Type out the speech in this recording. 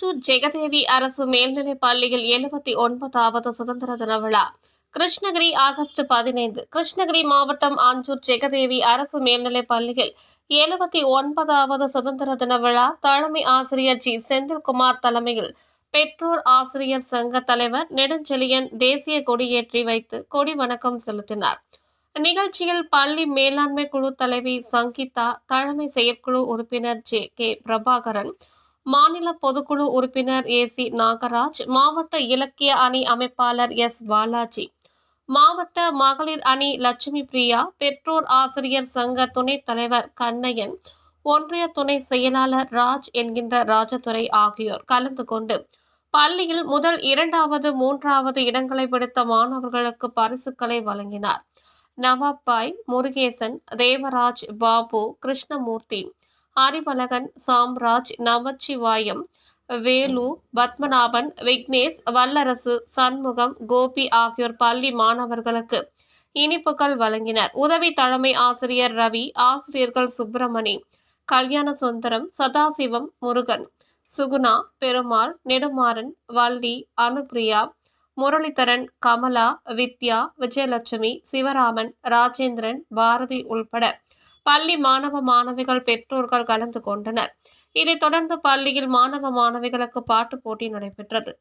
அஞ்சூர் ஜெகதேவி அரசு மேல்நிலைப் பள்ளியில் எழுபத்தி ஒன்பதாவது சுதந்திர தின விழா கிருஷ்ணகிரி ஆகஸ்ட் பதினைந்து கிருஷ்ணகிரி மாவட்டம் ஆஞ்சூர் ஜெகதேவி அரசு மேல்நிலைப் பள்ளியில் எழுபத்தி ஒன்பதாவது சுதந்திர தின விழா தலைமை ஆசிரியர் ஜி செந்தில்குமார் தலைமையில் பெற்றோர் ஆசிரியர் சங்க தலைவர் நெடுஞ்செழியன் தேசிய கொடியேற்றி வைத்து கொடி வணக்கம் செலுத்தினார் நிகழ்ச்சியில் பள்ளி மேலாண்மை குழு தலைவி சங்கீதா தலைமை செயற்குழு உறுப்பினர் ஜே கே பிரபாகரன் மாநில பொதுக்குழு உறுப்பினர் ஏ சி நாகராஜ் மாவட்ட இலக்கிய அணி அமைப்பாளர் எஸ் பாலாஜி மாவட்ட மகளிர் அணி லட்சுமி பிரியா பெற்றோர் ஆசிரியர் சங்க துணைத் தலைவர் கண்ணையன் ஒன்றிய துணை செயலாளர் ராஜ் என்கின்ற ராஜதுரை ஆகியோர் கலந்து கொண்டு பள்ளியில் முதல் இரண்டாவது மூன்றாவது இடங்களை பிடித்த மாணவர்களுக்கு பரிசுகளை வழங்கினார். நவாபாய் முருகேசன் தேவராஜ் பாபு கிருஷ்ணமூர்த்தி அறிவழகன் சாம்ராஜ் நமச்சிவாயம் வேலு பத்மநாபன் விக்னேஷ் வல்லரசு சண்முகம் கோபி ஆகியோர் பள்ளி மாணவர்களுக்கு இனிப்புகள் வழங்கினர். உதவி தலைமை ஆசிரியர் ரவி ஆசிரியர்கள் சுப்பிரமணி கல்யாண சுந்தரம் சதாசிவம் முருகன் சுகுணா பெருமாள் நெடுமாறன் வள்ளி அனுப்பிரியா முரளிதரன் கமலா வித்யா விஜயலட்சுமி சிவராமன் ராஜேந்திரன் பாரதி உள்பட பள்ளி மாணவ மாணவிகள் பெற்றோர்கள் கலந்து கொண்டனர். இதைத் தொடர்ந்து பள்ளியில் மாணவ மாணவிகளுக்கு பாட்டு போட்டி நடைபெற்றது.